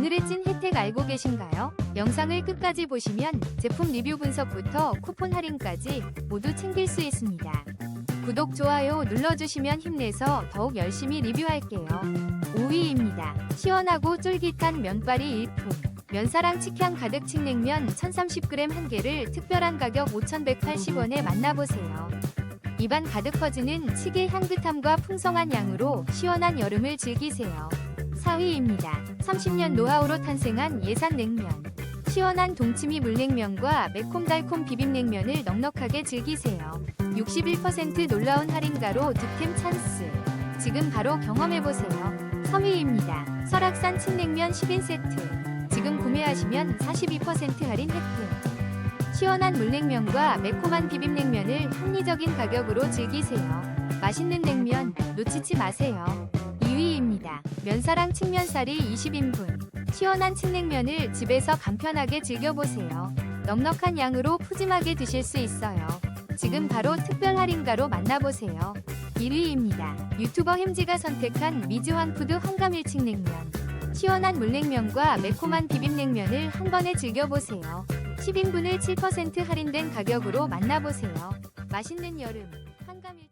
오늘의 찐 혜택 알고 계신가요? 영상을 끝까지 보시면 제품 리뷰 분석부터 쿠폰 할인까지 모두 챙길 수 있습니다. 구독, 좋아요 눌러주시면 힘내서 더욱 열심히 리뷰할게요. 5위입니다. 시원하고 쫄깃한 면발이 일품. 면사랑 직향 가득 칡냉면 1030g 한 개를 특별한 가격 5,180원에 만나보세요. 입안 가득 퍼지는 치계 향긋함과 풍성한 양으로 시원한 여름을 즐기세요. 4위입니다. 30년 노하우로 탄생한 예산 냉면. 시원한 동치미 물냉면과 매콤달콤 비빔냉면을 넉넉하게 즐기세요. 61% 놀라운 할인가로 득템 찬스. 지금 바로 경험해보세요. 3위입니다. 설악산 칡냉면 10인 세트. 지금 구매하시면 42% 할인 혜택. 시원한 물냉면과 매콤한 비빔냉면을 합리적인 가격으로 즐기세요. 맛있는 냉면 놓치지 마세요. 2위입니다. 면사랑 칡면살이 20인분. 시원한 칡냉면을 집에서 간편하게 즐겨보세요. 넉넉한 양으로 푸짐하게 드실 수 있어요. 지금 바로 특별 할인가로 만나보세요. 1위입니다. 유튜버 햄지가 선택한 미즈황푸드 황감일 칡냉면. 시원한 물냉면과 매콤한 비빔냉면을 한 번에 즐겨보세요. 10인분을 7% 할인된 가격으로 만나보세요. 맛있는 여름 한감일